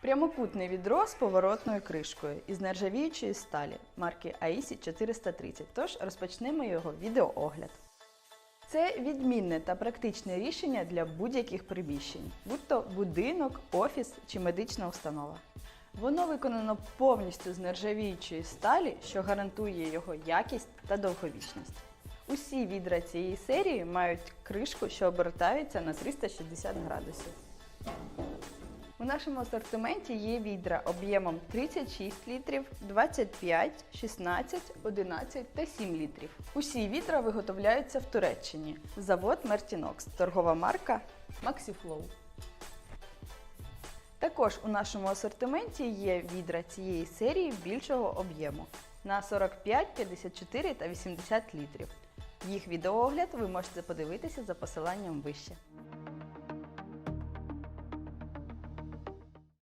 Прямокутне відро з поворотною кришкою із нержавіючої сталі марки AISI 430. Тож розпочнемо його відеоогляд. Це відмінне та практичне рішення для будь-яких приміщень, будь то будинок, офіс чи медична установа. Воно виконано повністю з нержавіючої сталі, що гарантує його якість та довговічність. Усі відра цієї серії мають кришку, що обертається на 360 градусів. У нашому асортименті є відра об'ємом 36 літрів, 25, 16, 11 та 7 літрів. Усі відра виготовляються в Туреччині. Завод Mertinox, торгова марка Maxiflow. Також у нашому асортименті є відра цієї серії більшого об'єму на 45, 54 та 80 літрів. Їх відеоогляд ви можете подивитися за посиланням вище.